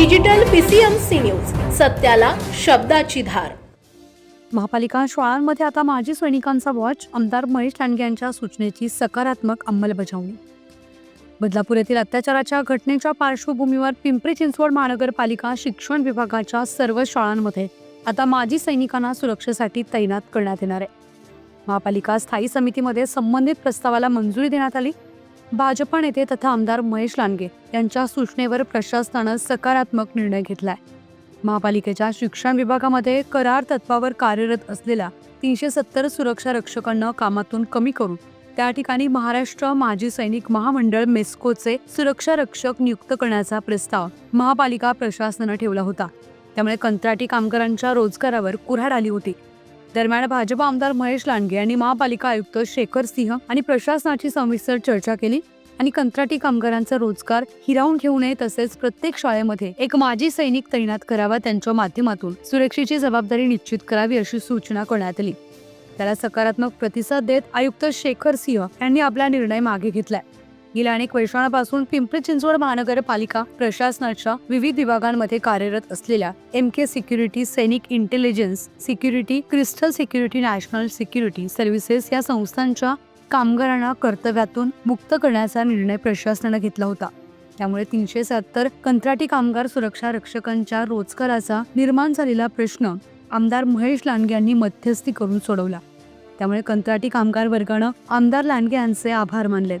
Digital PCMC news सत्याला शब्दाची धार. महापालिका शाळांमध्ये आता माजी सैनिकांचा वॉच आमदार महेश लांडगे यांच्या सूचनेची सकारात्मक अंमलबजावणी. बदलापूर येथील अत्याचाराच्या घटनेच्या पार्श्वभूमीवर पिंपरी चिंचवड महानगरपालिका शिक्षण विभागाच्या सर्व शाळांमध्ये आता माजी सैनिकांना सुरक्षेसाठी तैनात करण्यात येणार आहे. महापालिका स्थायी समितीमध्ये संबंधित प्रस्तावाला मंजुरी देण्यात आली. भाजपा नेते तथा आमदार महेश लांडगे यांच्या सूचनेवर प्रशासनानं सकारात्मक निर्णय घेतलाय. महापालिकेच्या शिक्षण विभागामध्ये करार तत्वावर कार्यरत असलेल्या तीनशे सत्तर सुरक्षा रक्षकांना कामातून कमी करून त्या ठिकाणी महाराष्ट्र माजी सैनिक महामंडळ मेस्कोचे सुरक्षा रक्षक नियुक्त करण्याचा प्रस्ताव महापालिका प्रशासनानं ठेवला होता. त्यामुळे कंत्राटी कामगारांच्या रोजगारावर कुऱ्हाड आली होती. दरम्यान भाजप आमदार महेश लांडगे यांनी महापालिका आयुक्त शेखर सिंह आणि प्रशासनाची सविस्तर चर्चा केली आणि कंत्राटी कामगारांचा रोजगार हिरावून घेऊ नये तसेच प्रत्येक शाळेमध्ये एक माजी सैनिक तैनात करावा त्यांच्या माध्यमातून सुरक्षेची जबाबदारी निश्चित करावी अशी सूचना करण्यात आली. त्याला सकारात्मक प्रतिसाद देत आयुक्त शेखर सिंह यांनी आपला निर्णय मागे घेतलाय. गेल्या अनेक वर्षांपासून पिंपरी चिंचवड महानगरपालिका प्रशासनाच्या विविध विभागांमध्ये कार्यरत असलेल्या एम के सिक्युरिटी सैनिक intelligence security crystal security national security services या संस्थांच्या कामगारांना कर्तव्यातून मुक्त करण्याचा निर्णय प्रशासनानं घेतला होता. त्यामुळे तीनशे सत्तर कंत्राटी कामगार सुरक्षा रक्षकांच्या रोजगाराचा निर्माण झालेला प्रश्न आमदार महेश लांडगे यांनी मध्यस्थी करून सोडवला. त्यामुळे कंत्राटी कामगार वर्गानं आमदार लांडगे यांचे आभार मानलेत.